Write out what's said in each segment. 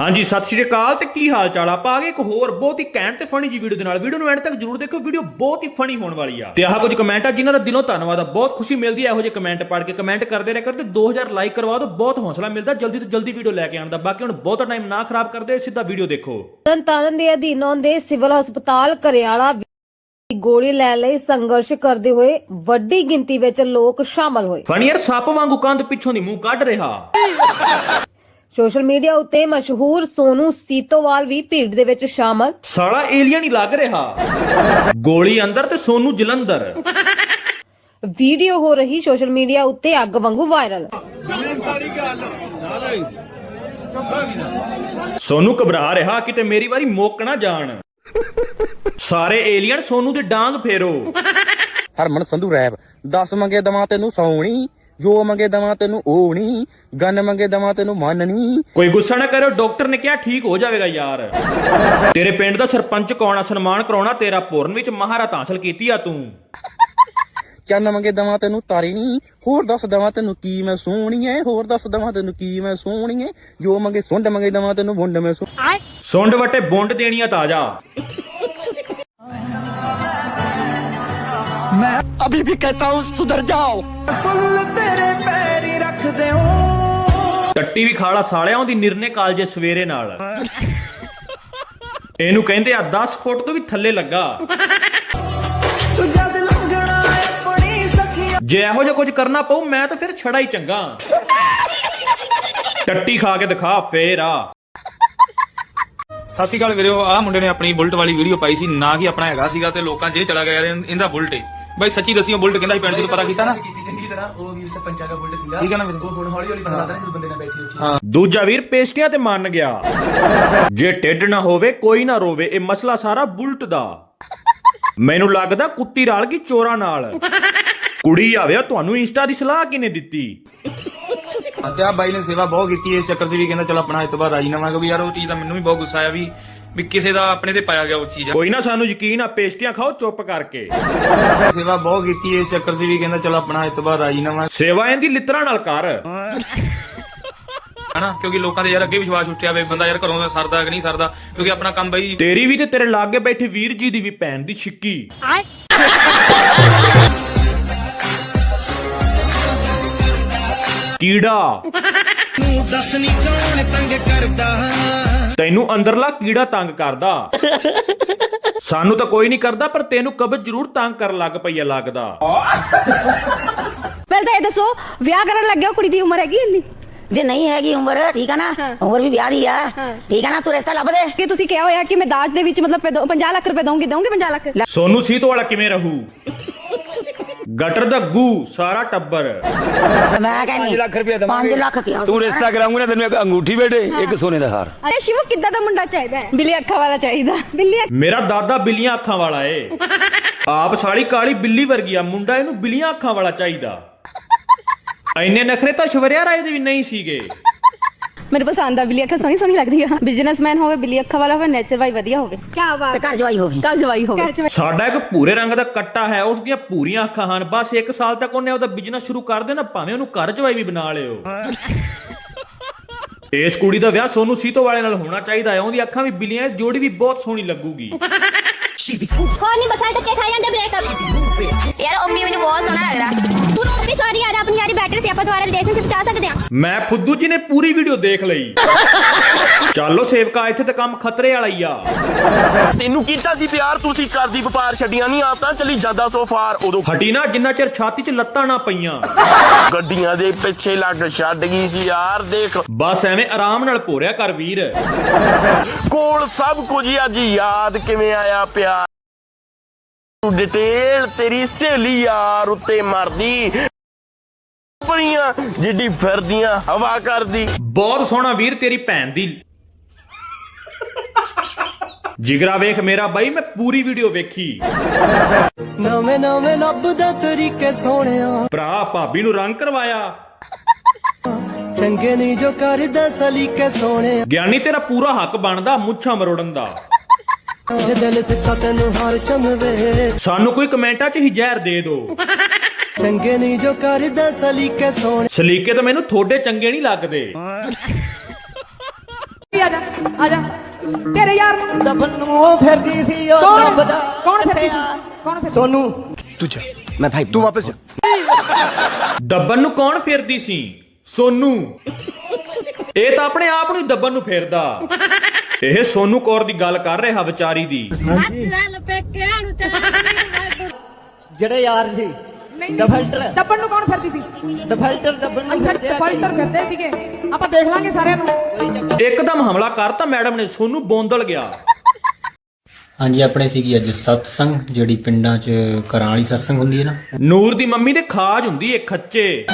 ਹਾਂਜੀ ਸਤਿ ਸ਼੍ਰੀ ਅਕਾਲ ਤੇ ਕੀ ਹਾਲ ਚਾਲ ਆ? ਆ ਗਏ ਇੱਕ ਹੋਰ ਬਹੁਤ ਹੀ ਘੈਂਟ ਤੇ ਫਨੀ ਜੀ ਵੀਡੀਓ ਦੇ ਨਾਲ। ਵੀਡੀਓ ਨੂੰ ਐਂਡ ਤੱਕ ਜਰੂਰ ਦੇਖੋ ਵੀਡੀਓ ਬਹੁਤ ਹੀ ਫਨੀ ਹੋਣ ਵਾਲੀ ਆ। ਤੇ ਆਹ ਕੁਝ ਕਮੈਂਟ ਆ ਜਿਨ੍ਹਾਂ ਦਾ ਦਿਲੋਂ ਧੰਨਵਾਦ ਆ। ਬਹੁਤ ਖੁਸ਼ੀ ਮਿਲਦੀ ਹੈ ਇਹੋ ਜਿਹੇ ਕਮੈਂਟ ਪੜ੍ਹ ਕੇ। ਕਮੈਂਟ ਕਰਦੇ ਰਹਿ ਕਰਦੇ 2000 ਲਾਈਕ ਕਰਵਾ ਦਿਓ। ਬਹੁਤ ਹੌਸਲਾ ਮਿਲਦਾ। ਜਲਦੀ ਤੋਂ ਜਲਦੀ ਵੀਡੀਓ ਲੈ ਕੇ ਆਉਣ ਦਾ। ਬਾਕੀ ਹੁਣ ਬਹੁਤਾ ਟਾਈਮ ਨਾ ਖਰਾਬ ਕਰਦੇ ਸਿੱਧਾ ਵੀਡੀਓ ਦੇਖੋ। ਤਰਨਤਾਰਨ ਦੇ ਅਧੀਨ ਆਉਂਦੇ ਸਿਵਲ ਹਸਪਤਾਲ ਕਰਿਆਲਾ ਗੋਲੀ ਲੈਣ ਲਈ ਸੰਘਰਸ਼ ਕਰਦੇ ਹੋਏ ਵੱਡੀ ਗਿਣਤੀ ਵਿੱਚ ਲੋਕ ਸ਼ਾਮਲ ਹੋਏ। ਫਨੀ ਯਾਰ ਸੱਪ ਵਾਂਗੂ ਕੰਧ ਪਿੱਛੋਂ ਦੀ ਮੂੰਹ ਕੱਢ ਰਿਹਾ। ਸੋਸ਼ਲ ਮੀਡੀਆ ਉੱਤੇ ਮਸ਼ਹੂਰ ਸੋਨੂ ਸੀਤੋਵਾਲ ਵੀ ਭੀੜ ਦੇ ਵਿੱਚ ਸ਼ਾਮਲ। ਸਾਲਾ ਏਲੀਅਨ ਹੀ ਲੱਗ ਰਿਹਾ। ਗੋਲੀ ਅੰਦਰ ਤੇ ਸੋਨੂ ਜਲੰਧਰ। ਵੀਡੀਓ ਹੋ ਰਹੀ ਸੋਸ਼ਲ ਮੀਡੀਆ ਉੱਤੇ ਅੱਗ ਵਾਂਗੂ ਵਾਇਰਲ। ਸੋਨੂ ਘਬਰਾ ਰਿਹਾ ਕਿਤੇ ਮੇਰੀ ਵਾਰੀ ਮੁੱਕ ਨਾ ਜਾਣ। ਸਾਰੇ ਏਲੀਅਨ ਸੋਨੂ ਦੇ ਡਾਂਗ ਫੇਰੋ। ਹਰਮਨ ਸੰਧੂ ਰੈਪ 10 ਮੰਗੇ ਦਵਾਂ ਤੈਨੂੰ ਸੌਣੀ। ਜੋ ਮੰਗੇ ਦਵਾਂ ਤੈਨੂੰ ਓਣੀ ਗਨ ਮੰਗੇ ਦਵਾਂ ਤੈਨੂੰ ਮੰਨਣੀ ਕੋਈ ਗੁੱਸਾ ਨਾ ਕਰਿਓ ਡਾਕਟਰ ਨੇ ਕਿਹਾ ਠੀਕ ਹੋ ਜਾਵੇਗਾ ਯਾਰ। ਤੇਰੇ ਪਿੰਡ ਦਾ ਸਰਪੰਚ ਕੌਣ ਆ? ਸਨਮਾਨ ਕਰਾਉਣਾ ਤੇਰਾ ਪੁਰਨ ਵਿੱਚ ਮਹਾਰਤ ਹਾਸਲ ਕੀਤੀ ਆ ਤੂੰ। ਚੰਨ ਮੰਗੇ ਦਵਾਂ ਤੈਨੂੰ ਤਾਰੀ ਨਹੀਂ ਹੋਰ ਦੱਸ ਦਵਾਂ ਤੈਨੂੰ ਕੀ ਮੈਂ ਸੋਹਣੀਏ ਹੋਰ ਦੱਸ ਦਵਾਂ ਤੈਨੂੰ ਕੀ ਮੈਂ ਸੋਹਣੀਏ ਜੋ ਮੰਗੇ ਸੁੰਡ ਮੰਗੇ ਦਵਾਂ ਤੈਨੂੰ ਵੁੰਡ ਮੈਂ ਸੋ ਸੁੰਡ ਵਟੇ ਬੁੰਡ ਦੇਣੀਆਂ ਤਾਜਾ। ਅਭੀ ਵੀ ਕਹਤਾ ਹੂੰ ਸੁਧਰ ਜਾਓ। ਟੱਟੀ ਵੀ ਖਾਲਾ ਸਾਲਿਆਂ ਦੀ ਨਿਰਨੇ ਕਾਲਜੇ ਸਵੇਰੇ ਨਾਲ। ਇਹਨੂੰ ਕਹਿੰਦੇ ਆ 10 ਫੁੱਟ ਤੋਂ ਵੀ ਥੱਲੇ ਲੱਗਾ। ਜੇ ਇਹੋ ਜਿਹਾ ਕੁਝ ਕਰਨਾ ਪਊ ਮੈਂ ਤਾਂ ਫਿਰ ਛੜਾ ਹੀ ਚੰਗਾ। ਟੱਟੀ ਖਾ ਕੇ ਦਿਖਾ ਫੇਰ। ਆ ਸਤਿ ਸ਼੍ਰੀ ਅਕਾਲ ਵੀਰੋ ਆਹ ਮੁੰਡੇ ਨੇ ਆਪਣੀ ਬੁਲਟ ਵਾਲੀ ਵੀਡੀਓ ਪਾਈ ਸੀ ਨਾ ਕਿ ਆਪਣਾ ਹੈਗਾ ਸੀਗਾ ਤੇ ਲੋਕਾਂ 'ਚ ਇਹ ਚਲਾ ਗਿਆ ਯਾਰ ਇਹਦਾ ਬੁਲਟ ਏ। ਬਾਈ ਸੱਚੀ ਦੱਸਿਓ ਬੁਲਟ ਕਹਿੰਦਾ ਸੀ ਪਿੰਡ ਜਦੋਂ ਪਤਾ ਕੀਤਾ ਨਾ। ਕੀਤੀ ਚੰਗੀ ਤਰ੍ਹਾਂ ਉਹ ਵੀਰ ਸਰਪੰਚਾਂ ਦਾ ਬੁਲਟ ਸੀਗਾ। ਠੀਕ ਹੈ ਨਾ ਵੀਰੇ? ਉਹ ਹੁਣ ਹੌਲੀ ਹੌਲੀ ਪਤਾ ਲੱਗਦਾ ਨਾ ਬੰਦੇ ਨਾਲ ਬੈਠੀ ਉੱਚੀ ਦੂਜਾ ਵੀਰ ਪੇਸਟੀਆਂ ਤੇ ਮੰਨ ਗਿਆ। ਜੇ ਟਿੱਡ ਨਾ ਹੋਵੇ ਕੋਈ ਨਾ ਰੋਵੇ ਇਹ ਮਸਲਾ ਸਾਰਾ ਬੁਲਟ ਦਾ। ਮੈਨੂੰ ਲੱਗਦਾ ਕੁੱਤੀ ਰਲ ਗਈ ਚੋਰਾਂ ਨਾਲ। ਕੁੜੀ ਆਵੇ ਤੁਹਾਨੂੰ ਇੰਸਟਾ ਦੀ ਸਲਾਹ ਕਿਨੇ ਦਿੱਤੀ? ਤੇ ਆ ਬਾਈ ਨੇ ਸੇਵਾ ਬਹੁਤ ਕੀਤੀ ਇਸ ਚੱਕਰ 'ਚ ਵੀ ਕਹਿੰਦਾ ਚਲ ਆਪਣਾ ਇਸ ਤੋਂ ਬਾਅਦ ਰਾਜੀਨਾਮਾ ਕਿਉਂਕਿ ਯਾਰ ਉਹ ਚੀਜ਼ ਦਾ ਮੈਨੂੰ ਵੀ ਬਹੁਤ ਗੁੱਸਾ ਆਇਆ ਵੀ ਵੀ ਕਿਸੇ ਦਾ ਆਪਣੇ ਤੇ ਪਾਇਆ ਗਿਆ ਉਹ ਚੀਜ਼ ਕੋਈ ਨਾ ਸਾਨੂੰ ਯਕੀਨ ਆ ਪੇਸਟੀਆਂ ਖਾਓ ਚੁੱਪ ਕਰਕੇ। ਸੇਵਾ ਬਹੁਤ ਕੀਤੀ ਇਸ ਚੱਕਰ 'ਚ ਵੀ ਕਹਿੰਦਾ ਚਲ ਆਪਣਾ ਇਸ ਤੋਂ ਬਾਅਦ ਰਾਜੀਨਾਮਾ। ਸੇਵਾ ਇਹਦੀ ਲਿੱਤਰਾਂ ਨਾਲ ਕਰ। ਹਨਾ? ਕਿਉਂਕਿ ਲੋਕਾਂ ਦੇ ਯਾਰ ਅੱਗੇ ਵਿਸ਼ਵਾਸ ਉੱਠਿਆ ਵੇ ਬੰਦਾ ਯਾਰ ਘਰੋਂ ਦਾ ਸਰਦਾ ਕਿ ਨਹੀਂ ਸਰਦਾ ਕਿਉਂਕਿ ਆਪਣਾ ਕੰਮ ਬਈ ਤੇਰੀ ਵੀ ਤੇ ਤੇਰੇ ਲਾਗੇ ਬੈਠੇ ਵੀਰ ਜੀ ਦੀ ਵੀ ਭੈਣ ਦੀ ਛਿੱਕੀ। ਕੀੜਾ। ਤੈਨੂੰ ਅੰਦਰਲਾ ਕੀੜਾ ਤੰਗ ਕਰਦਾ। ਸਾਨੂੰ ਤਾਂ ਕੋਈ ਨਹੀਂ ਕਰਦਾ ਪਰ ਤੈਨੂੰ ਕਬਜ਼ ਜ਼ਰੂਰ ਤੰਗ ਕਰਨ ਲੱਗ ਪਈ ਆ ਲੱਗਦਾ। ਪਹਿਲਾਂ ਤਾਂ ਇਹ ਦੱਸੋ ਵਿਆਹ ਕਰਨ ਲੱਗਿਆ ਕੁੜੀ ਦੀ ਉਮਰ ਹੈਗੀ ਇੰਨੀ? ਜੇ ਨਹੀਂ ਹੈਗੀ ਉਮਰ ਠੀਕ ਹੈ ਨਾ? ਉਮਰ ਵੀ ਵਿਆਹ ਦੀ ਆ। ਠੀਕ ਹੈ ਨਾ? ਤੂੰ ਰਿਸ਼ਤਾ ਲੱਭ ਦੇ ਕਿ ਤੁਸੀਂ ਕਿਹਾ ਹੋਇਆ ਕਿ ਮੈਂ ਦਾਜ ਦੇ ਵਿੱਚ ਮਤਲਬ 50 ਲੱਖ ਰੁਪਏ ਦਊਂਗੀ ਦਊਂਗੀ 50 ਲੱਖ? ਸੋਨੂ ਸੀਤ ਵਾਲਾ ਕਿਵੇਂ ਰਹੂ? ਗਟਰ ਦਾ ਗੂ ਸਾਰਾ ਟੱਬਰ। ਮੈਂ ਕਹਿੰਦੀ 5 ਲੱਖ ਰੁਪਏ ਦਵਾਂਗੇ। 5 ਲੱਖ ਕਿਹਾ ਤੂੰ ਰਿਸ਼ਤਾ ਕਰਾਉਂਗਾ ਨਾ ਤੈਨੂੰ ਇੱਕ ਅੰਗੂਠੀ ਬੇਟੇ ਇੱਕ ਸੋਨੇ ਦਾ ਹਾਰ। ਅਰੇ ਸ਼ਿਵ ਕਿੱਦਾਂ ਦਾ ਮੁੰਡਾ ਚਾਹੀਦਾ ਹੈ? ਬਿੱਲੀ ਅੱਖਾਂ ਵਾਲਾ ਚਾਹੀਦਾ। ਬਿੱਲੀ ਮੇਰਾ ਦਾਦਾ ਬਿੱਲੀਆਂ ਅੱਖਾਂ ਵਾਲਾ ਏ। ਆਪ ਸਾਲੀ ਕਾਲੀ ਬਿੱਲੀ ਵਰਗੀ ਆ ਮੁੰਡਾ ਇਹਨੂੰ ਬਿੱਲੀਆਂ ਅੱਖਾਂ ਵਾਲਾ ਚਾਹੀਦਾ। ਐਨੇ ਨਖਰੇ ਤਾਂ ਸ਼ਵਰਿਆ ਰਾਏ ਦੇ ਵੀ ਨਹੀਂ ਸੀਗੇ। ਮੈਨੂੰ ਪਸੰਦ ਆ ਬਿੱਲੀ ਅੱਖਾਂ ਸੋਹਣੀ ਸੋਹਣੀ ਲੱਗਦੀ ਆ। ਬਿਜ਼ਨਸਮੈਨ ਹੋਵੇ ਬਿੱਲੀ ਅੱਖਾਂ ਵਾਲਾ ਹੋਵੇ ਨੇਚਰ ਵਾਈ ਵਧੀਆ ਹੋਵੇ। ਕੀ ਤੇ ਬਾਤ ਘਰ ਜਵਾਈ ਹੋਵੇ। ਕੱਲ ਜਵਾਈ ਹੋਵੇ। ਸਾਡਾ ਇੱਕ ਭੂਰੇ ਰੰਗ ਦਾ ਕੱਟਾ ਹੈ ਉਸ ਦੀਆਂ ਪੂਰੀਆਂ ਅੱਖਾਂ ਹਨ। ਬਸ 1 ਸਾਲ ਤੱਕ ਉਹਨੇ ਉਹਦਾ ਬਿਜ਼ਨਸ ਸ਼ੁਰੂ ਕਰ ਦੇਣਾ ਭਾਵੇਂ ਉਹਨੂੰ ਘਰ ਜਵਾਈ ਵੀ ਬਣਾ ਲਿਓ। ਇਸ ਕੁੜੀ ਦਾ ਵਿਆਹ ਸੋਨੂ ਸੀਤੋ ਵਾਲੇ ਨਾਲ ਹੋਣਾ ਚਾਹੀਦਾ ਹੈ। ਉਹਦੀ ਅੱਖਾਂ ਵੀ ਬਿੱਲੀਆਂ ਜੋੜੀ ਵੀ ਬਹੁਤ ਸੋਹਣੀ ਲੱਗੂਗੀ। ਹੋਰ ਨਹੀਂ ਬਸਾਂ ਧੱਕੇ ਖਾ ਜਾਂਦੇ ਬ੍ਰੇਕਅਪ ਯਾਰ ਅੰਮੀ ਮੈਨੂੰ ਬਹੁਤ ਸੋਹਣਾ ਲੱਗਦਾ ਤੂੰ ਵੀ ਸੌਰੀ ਯਾਰ ਆਪਣੀ ਯਾਰੀ ਬੈਟਰ ਸੀ ਆਪਾਂ ਦੁਬਾਰਾ ਰਿਲੇਸ਼ਨਸ਼ਿਪ ਚਾਹ ਸਕਦੇ ਹਾਂ। ਮੈਂ ਫੁੱਦੂ ਜੀ ਨੇ ਪੂਰੀ ਵੀਡੀਓ ਦੇਖ ਲਈ। ਚੱਲੋ ਸੇਵਕਾ ਇੱਥੇ ਤਾਂ ਕੰਮ ਖਤਰੇ ਵਾਲਾ ਹੀ ਆ। ਤੈਨੂੰ ਕੀਤਾ ਸੀ ਪਿਆਰ ਤੁਸੀਂ ਕਰਦੀ ਵਪਾਰ ਛੱਡੀਆਂ ਨਹੀਂ ਆਪ ਤਾਂ ਚੱਲੀ ਜਾਂਦਾ ਸੋ ਫਾਰ ਉਦੋਂ। ਹਟੀ ਨਾ ਜਿੰਨਾ ਚਿਰ ਛਾਤੀ 'ਚ ਲੱਤਾਂ ਨਾ ਪਈਆਂ। ਗੱਡੀਆਂ ਦੇ ਪਿੱਛੇ ਲੱਗ ਛੱਡ ਗਈ ਸੀ ਯਾਰ ਦੇਖ। ਬਸ ਐਵੇਂ ਆਰਾਮ ਨਾਲ ਭੋਰਿਆ ਕਰ ਵੀਰ। ਕੋਲ ਸਭ ਕੁਝ ਅੱਜ ਯਾਦ ਕਿਵੇਂ ਆਇਆ ਪਿਆਰ ਡਿਟੇਲ ਤੇਰੀ ਸਹੇਲੀ ਯਾਰ ਉੱਤੇ ਮਰਦੀ। ਪਰੀਆਂ ਜਿੱਡੀ ਫਿਰਦੀਆਂ ਹਵਾ ਕਰਦੀ। ਬਹੁਤ ਸੋਹਣਾ ਵੀਰ ਤੇਰੀ ਭੈਣ ਦੀ। ਜਿਗਰਾ ਵੇਖ ਮੇਰਾ ਬਾਈ ਮੈਂ ਪੂਰੀ ਵੀਡੀਓ ਵੇਖੀ। ਨਵੇਂ ਨਵੇਂ ਲੱਭਦਾ ਤਰੀਕੇ ਸੋਹਣਿਆ। ਭਰਾ ਭਾਬੀ ਨੂੰ ਰੰਗ ਕਰਵਾਇਆ। ਚੰਗੇ ਨਹੀਂ ਜੋ ਕਰਦਾ ਸਲੀਕੇ ਸੋਹਣਿਆ। ਗਿਆਨੀ ਤੇਰਾ ਪੂਰਾ ਹੱਕ ਬਣਦਾ ਮੁੱਛਾਂ ਮਰੋੜਨ ਦਾ। ਜੇ ਦਿਲ ਤੇ ਤੈਨੂੰ ਹਰ ਚੰਵੇ ਸਾਨੂੰ ਕੋਈ ਕਮੈਂਟਾਂ 'ਚ ਹੀ ਜ਼ਹਿਰ ਦੇ ਦਿਓ ਚੰਗੇ ਨਹੀਂ ਜੋ ਕਰਦਾ ਸਲੀਕੇ ਸੋਹਣੇ। ਸਲੀਕੇ ਤਾਂ ਮੈਨੂੰ ਥੋੜੇ ਚੰਗੇ ਨਹੀਂ ਲੱਗਦੇ। ਆ ਜਾ ਆ ਜਾ ਤੇਰੇ ਯਾਰ ਦਬਨ ਨੂੰ ਫਿਰਦੀ ਸੀ ਉਹ ਕੌਣ ਦਬਦਾ ਕੌਣ ਫਿਰਦੀ ਸੀ? ਕੌਣ ਫਿਰਦੀ ਸੋਨੂ। ਤੂੰ ਜਾ। ਮੈਂ ਭਾਈ ਤੂੰ ਵਾਪਸ ਜਾ। ਦੱਬਣ ਨੂੰ ਕੌਣ ਫੇਰਦੀ ਸੀ? ਸੋਨੂ। ਇਹ ਤਾਂ ਆਪਣੇ ਆਪ ਨੂੰ ਦੱਬਣ ਨੂੰ ਫੇਰਦਾ। ਇਹ ਸੋਨੂ ਕੌਰ ਦੀ ਗੱਲ ਕਰ ਰਿਹਾ ਵਿਚਾਰੀ ਦੀ। ਜਿਹੜੇ ਯਾਰ ਸੀ ਡਫਲਟਰ। ਦੱਬਣ ਨੂੰ ਕੌਣ ਫਿਰਦੀ ਸੀ? ਡਫਲਟਰ ਦਬਨ ਨੂੰ ਅੱਛਾ ਫਿਰਦੇ ਆ ਫਿਲਟਰ ਫਿਰਦੇ ਸੀਗੇ। ਆਪਾਂ ਦੇਖ ਲਾਂਗੇ ਸਾਰਿਆਂ ਨੂੰ। ਇੱਕਦਮ ਹਮਲਾ ਕਰਤਾ ਮੈਡਮ ਨੇ ਸੋਨੂ ਬੋਂਦਲ ਗਿਆ। ਹਾਂਜੀ ਆਪਣੇ ਸੀਗੀ ਅੱਜ ਸਤਸੰਗ ਜਿਹੜੀ ਪਿੰਡਾਂ 'ਚ ਘਰਾਂ ਵਾਲੀ ਸਤਸੰਗ ਹੁੰਦੀ ਹੈ ਨਾ। ਨੂਰ ਦੀ ਮੰਮੀ ਦੇ ਖਾਜ ਹੁੰਦੀ ਏ ਖੱਚੇ।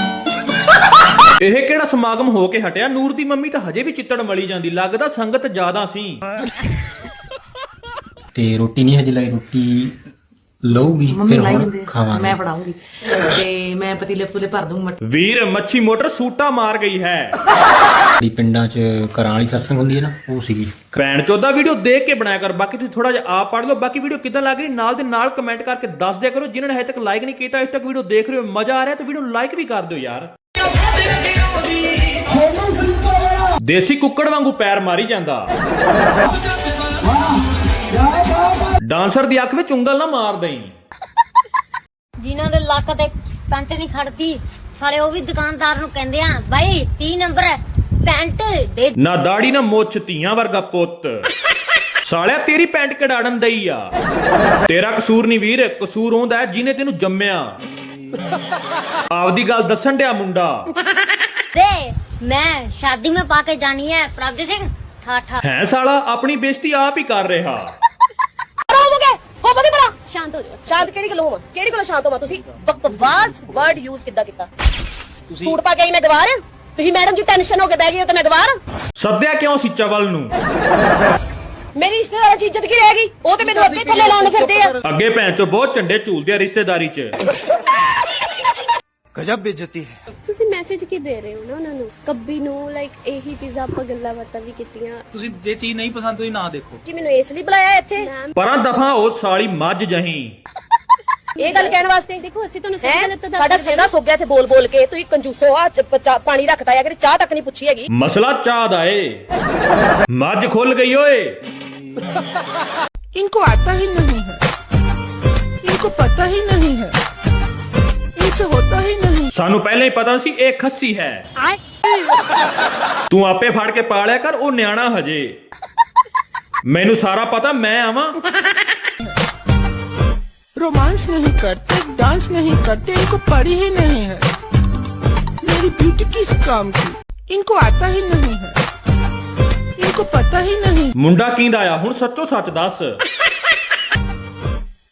ਇਹ ਕਿਹੜਾ ਸਮਾਗਮ ਹੋ ਕੇ ਹਟਿਆ? ਨੂਰ ਦੀ ਮੰਮੀ ਤਾਂ ਹਜੇ ਵੀ ਚਿੱਤੜ ਮਲੀ ਜਾਂਦੀ। ਲੱਗਦਾ ਸੰਗਤ ਜ਼ਿਆਦਾ ਸੀ। ਤੇ ਰੋਟੀ ਨਹੀਂ ਹਜੇ ਲਾਈ? ਰੋਟੀ ਲਊਗੀ ਫਿਰ ਹੁਣ ਖਾਵਾਂਗੇ। ਮੈਂ ਫੜਾਉਂਗੀ। ਤੇ ਮੈਂ ਪਤੀਲੇ ਪਤੂਲੇ ਭਰ ਦੂੰ ਵੀਰ ਮੱਛੀ ਮੋਟਰ ਸੂਟਾ ਮਾਰ ਗਈ ਹੈ। ਜਿਹੜੀ ਪਿੰਡਾਂ 'ਚ ਘਰਾਂ ਵਾਲੀ ਸਤਸੰਗ ਹੁੰਦੀ ਹੈ ਨਾ ਉਹ ਸੀਗੀ। ਭੈਣ ਚੋਦਾ ਵੀਡੀਓ ਦੇਖ ਕੇ ਬਣਾਇਆ ਕਰ। ਬਾਕੀ ਤੁਸੀਂ ਥੋੜਾ ਜਿਹਾ ਆਪ ਪੜ ਲਓ। ਬਾਕੀ ਵੀਡੀਓ ਕਿਦਾਂ ਲੱਗ ਰਹੀ? ਨਾਲ ਦੇ ਨਾਲ ਕਮੈਂਟ ਕਰਕੇ ਦੱਸ ਦਿਆ ਕਰੋ। ਜਿਨ੍ਹਾਂ ਨੇ ਹਜੇ ਤੱਕ ਲਾਈਕ ਨਹੀਂ ਕੀਤਾ ਅਜੇ ਤੱਕ ਵੀਡੀਓ ਦੇਖ ਰਹੇ ਹੋ ਮਜ਼ਾ ਆ ਰਿਹਾ ਤਾਂ ਵੀਡੀਓ ਨੂੰ ਲਾਈਕ ਵੀ ਕਰ ਦਿਓ ਯਾਰ। ਦੇਸੀ ਕੁੱਕੜ ਵਾਂਗੂ ਪੈਰ ਮਾਰੀ ਜਾਂਦਾ। ਡਾਂਸਰ ਦੀ ਅੱਖ ਵਿੱਚ ਉਂਗਲ ਨਾ ਮਾਰ ਦਈ। ਜਿਨ੍ਹਾਂ ਦੇ ਲੱਕ ਤੇ ਪੈਂਟ ਨਹੀਂ ਖੜਦੀ ਸਾਰੇ ਉਹ ਵੀ ਦੁਕਾਨਦਾਰ ਨੂੰ ਕਹਿੰਦੇ ਆ ਬਾਈ 30 ਨੰਬਰ ਪੈਂਟ ਦੇ ਨਾ ਦਾੜੀ ਨਾ ਮੁੱਛ ਧੀਆਂ ਵਰਗਾ ਪੁੱਤ। ਸਾਲਿਆ ਤੇਰੀ ਪੈਂਟ ਕਢਾੜਨ ਦਈ ਆ। ਤੇਰਾ ਕਸੂਰ ਨਹੀਂ ਵੀਰ ਕਸੂਰ ਹੁੰਦਾ ਜਿਹਨੇ ਤੈਨੂੰ ਜੰਮਿਆ। ਆਪਦੀ ਗੱਲ ਦੱਸਣ ਡਿਆ ਮੁੰਡਾ? ਦੇ ਮੈਂ ਸ਼ਾਦੀ में ਪਾ ਕੇ ਜਾਣੀ ਹੈ ਪ੍ਰਭਜੀਤ ਸਿੰਘ। ਠਾਠਾ ਹੈ ਸਾਲਾ ਆਪਣੀ ਬੇਇੱਜ਼ਤੀ ਆਪ ਹੀ ਕਰ ਰਿਹਾ। ਹੋਵੋਗੇ? ਹੋਵੋਗੇ ਬੜਾ ਸ਼ਾਂਤ ਹੋ ਜਾਓ। ਸ਼ਾਂਤ ਕਿਹੜੀ ਗੱਲ ਹੋਵਾਂ? ਕਿਹੜੀ ਗੱਲ ਸ਼ਾਂਤ ਹੋਵਾਂ ਤੁਸੀਂ? ਬਕਵਾਸ ਵਰਡ ਯੂਜ਼ ਕਿੱਦਾਂ ਕੀਤਾ? ਸੂਟ ਪਾ ਕੇ ਆਈ ਮੈਂ ਦੀਵਾਰ? ਤੁਸੀਂ ਮੈਡਮ ਜੀ ਟੈਨਸ਼ਨ ਹੋ ਕੇ ਬਹਿ ਗਏ ਹੋ ਤੇ ਮੈਂ ਦੀਵਾਰ? ਸੱਦਿਆ ਕਿਉਂ ਸੀ ਚਵਲ ਨੂੰ? ਮੇਰੀ ਰਿਸ਼ਤੇਦਾਰਾਂ ਦੀ ਇੱਜ਼ਤ ਕੀ ਰਹਿ ਗਈ? ਉਹ ਤੇ ਮੈਨੂੰ ਅੱਗੇ ਥੱਲੇ ਲਾਉਣ ਫਿਰਦੇ ਆ। ਅੱਗੇ ਭੈਣ ਚੋ ਬਹੁਤ ਝੰਡੇ ਝੂਲਦੇ ਆ ਰਿਸ਼ਤੇਦਾਰੀ 'ਚ। ਗਜਬ ਬੇਇੱਜ਼ਤੀ ਹੈ। ਤੁਸੀਂ ਮੈਸੇਜ ਕੀ ਦੇ ਰਹੇ ਹੋ ਨਾ ਉਹਨਾਂ ਨੂੰ? ਕੱਬੀ ਨੂੰ ਲਾਈਕ ਇਹੀ ਚੀਜ਼ਾਂ ਆਪਾਂ ਗੱਲਾਂ ਬਾਤਾਂ ਵੀ ਕੀਤੀਆਂ। ਤੁਸੀਂ ਜੇ ਚੀਜ਼ ਨਹੀਂ ਪਸੰਦ ਤੁਸੀਂ ਨਾ ਦੇਖੋ। ਜੀ ਮੈਨੂੰ ਇਸ ਲਈ ਬੁਲਾਇਆ ਇੱਥੇ? ਪਰਾਂ ਦਫਾ ਉਹ ਸਾਲੀ ਮੱਝ ਜਹੀਂ। ਇਹ ਗੱਲ ਕਹਿਣ ਵਾਸਤੇ ਦੇਖੋ ਅਸੀਂ ਤੁਹਾਨੂੰ ਹੈਂ? ਸਹੀ ਗੱਲ ਤਾਂ ਦੱਸ ਸਾਡਾ ਸਿਹਰਾ ਸੁੱਕ ਗਿਆ ਇੱਥੇ ਬੋਲ ਬੋਲ ਕੇ ਤੁਸੀਂ ਕੰਜੂਸੋ ਆ ਚ- ਚਾ- ਪਾਣੀ ਰੱਖਦਾ ਆ ਕਿ ਚਾਹ ਤੱਕ ਨਹੀਂ ਪੁੱਛੀ ਹੈਗੀ ਮਸਲਾ ਚਾਹ ਦਾ ਏ ਮੱਝ ਖੁੱਲ ਗਈ ਓਏ इनको आता ही नहीं है इनको पता ही नहीं है इनसे होता ही नहीं ਸਾਨੂੰ ਪਹਿਲਾਂ ਹੀ ਪਤਾ ਸੀ ਇਹ ਖੱਸੀ ਹੈ ਤੂੰ ਆਪੇ ਫੜ ਕੇ ਪਾਲਿਆ ਕਰ ਉਹ ਨਿਆਣਾ ਹਜੇ ਮੈਨੂੰ ਸਾਰਾ ਪਤਾ ਮੈਂ ਆਵਾਂ रोमांस नहीं करते डांस नहीं करते इनको पड़ी ही नहीं है मेरी ब्यूटी किस काम की इनको आता ही नहीं है इनको पता ही नहीं ਮੁੰਡਾ ਕੀਂਦਾ ਆ ਹੁਣ ਸੱਚੋ ਸੱਚ ਦੱਸ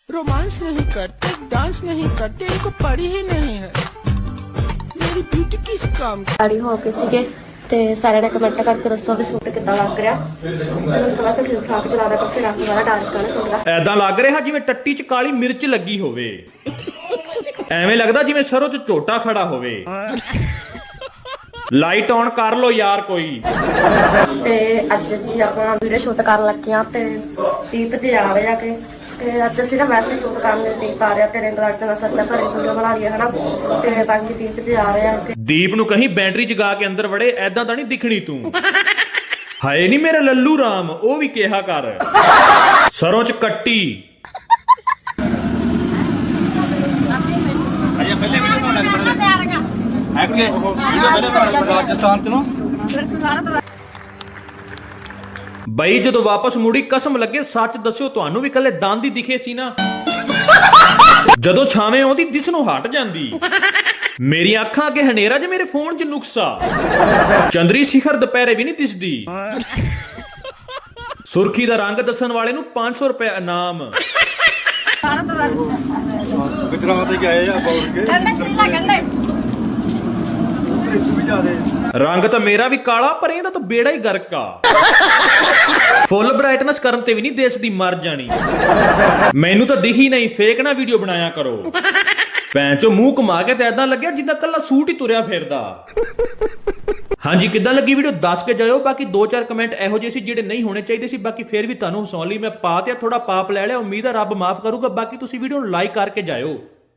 रोमांस नहीं करते डांस नहीं करते इनको पड़ी ही नहीं है मेरी ब्यूटी किस काम की ਸਾੜੀ ਹੋ ਕੇ ਸੀਗੇ ਤੇ ਸਾਰਿਆਂ ਨੇ ਕਮੈਂਟ ਕਰਕੇ ਦੱਸੋ ਵੀ ਸੂਟ ਕਿੱਦਾਂ ਲੱਗ ਰਿਹਾ। ਮੈਨੂੰ ਥੋੜਾ ਜਿਹਾ ਠੀਕ ਠਾਕ ਜਿਹਾ ਲੱਗਦਾ ਫਿਰ ਆਪਣਾ ਵਾਲਾ ਡਾਂਸ ਕਰਨਾ ਚਾਹੁੰਦਾ ਐਦਾਂ ਲੱਗ ਰਿਹਾ ਜਿਵੇਂ ਟੱਟੀ 'ਚ ਕਾਲੀ ਮਿਰਚ ਲੱਗੀ ਹੋਵੇ। ਐਵੇਂ ਲੱਗਦਾ ਜਿਵੇਂ ਸਰੋਂ 'ਚ ਝੋਟਾ ਖੜਾ ਹੋਵੇ। ਲਾਈਟ ਔਨ ਕਰ ਲੋ ਯਾਰ ਕੋਈ। ਤੇ ਅੱਜ ਜੀ ਆਪਾਂ ਵੀਡੀਓ ਸ਼ੂਟ ਕਰਨ ਲੱਗੇ ਆ ਤੇ ਦੀਪ ਜੀ ਆ ਰਹੇ ਆ ਕਿ ਤੇ ਅੱਜ ਅਸੀਂ ਨਾ ਵੈਸੇ ਸ਼ੂਟ ਕਰਨ ਦੇ ਦੀਪ ਆ ਰਿਹਾ ਤੇ ਰਿੰਗ ਲਾਈਟ ਨਾਲ ਸੱਚਾ ਘਰੇ ਵੀਡੀਓ ਬਣਾ ਲਈ ਹਨਾ? ਤੇ ਬਾਕੀ ਦੀਪ ਜੀ ਆ ਰਹੇ ਆ ਤੇ ਦੀਪ ਨੂੰ ਕਹੀਂ ਬੈਟਰੀ ਜਗਾ ਕੇ ਅੰਦਰ ਵੜੇ ਐਦਾਂ ਤਾਂ ਨਹੀਂ ਦਿਖਣੀ ਤੂੰ? ਹਾਏ ਨਹੀਂ ਮੇਰੇ ਲੱਲੂ ਰਾਮ ਉਹ ਵੀ ਕਿਹਾ ਕਰ। ਸਰੋਂ 'ਚ ਕੱਟੀ। ਰਾਜਸਥਾਨ ਚ ਨਾ। ਬਈ ਜਦੋਂ ਵਾਪਸ ਮੁੜੀ ਕਸਮ ਲੱਗੇ ਸੱਚ ਦੱਸਿਓ ਤੁਹਾਨੂੰ ਵੀ ਕੱਲੇ ਦੰਦ ਹੀ ਦਿਖੇ ਸੀ ਨਾ। ਜਦੋਂ ਛਾਵੇਂ ਆਉਂਦੀ ਦਿਸ ਨੂੰ ਹਟ ਜਾਂਦੀ। ਮੇਰੀਆਂ ਅੱਖਾਂ ਅੱਗੇ ਹਨੇਰਾ ਜੇ ਮੇਰੇ ਫੋਨ 'ਚ ਨੁਕਸਾ। ਚੰਦਰੀ ਸਿਖਰ ਦੁਪਹਿਰੇ ਵੀ ਨਹੀਂ ਦਿਸਦੀ। ਸੁਰਖੀ ਦਾ ਰੰਗ ਦੱਸਣ ਵਾਲੇ ਨੂੰ 500 ਰੁਪਏ ਇਨਾਮ। ਗੁਜਰਾਤ ਤੇ ਆਏ ਆ ਬੌਲ ਕੇ। ਰੰਗ ਤਾਂ ਮੇਰਾ ਵੀ ਕਾਲਾ, ਪਰ ਇਹਦਾ ਤਾਂ ਬੇੜਾ ਹੀ ਗਰਕ ਆ। ਫੁੱਲ ਬ੍ਰਾਈਟਨੈਸ ਕਰਨ ਤੇ ਵੀ ਨਹੀਂ ਦੇਸ਼ ਦੀ ਮਰ ਜਾਣੀ। ਮੈਨੂੰ ਤਾਂ ਦਿਖੀ ਨਹੀਂ ਫੇਕ ਨਾ ਵੀਡੀਓ ਬਣਾਇਆ ਕਰੋ। ਭੈਣ ਚੋ, ਮੂੰਹ ਕਮਾ ਕੇ ਤੇ ਐਦਾਂ ਲੱਗਿਆ ਜਿੱਦਾਂ ਕੱਲਾ ਸੂਟ ਹੀ ਤੁਰਿਆ ਫਿਰਦਾ। ਹਾਂਜੀ, ਕਿੱਦਾਂ ਲੱਗੀ ਵੀਡੀਓ ਦੱਸ ਕੇ ਜਾਇਓ। ਬਾਕੀ ਦੋ ਚਾਰ ਕਮੈਂਟ ਇਹੋ ਜਿਹੇ ਸੀ ਜਿਹੜੇ ਨਹੀਂ ਹੋਣੇ ਚਾਹੀਦੇ ਸੀ। ਬਾਕੀ ਫੇਰ ਵੀ ਤੁਹਾਨੂੰ ਹਸਾਉਣ ਲਈ ਮੈਂ ਪਾ ਤੇ ਥੋੜਾ ਪਾਪ ਲੈ ਲਿਆ। ਉਮੀਦ ਹੈ ਰੱਬ ਮਾਫ ਕਰੂਗਾ। ਬਾਕੀ ਤੁਸੀਂ ਵੀਡੀਓ ਨੂੰ ਲਾਈਕ ਕਰਕੇ ਜਾਇਓ।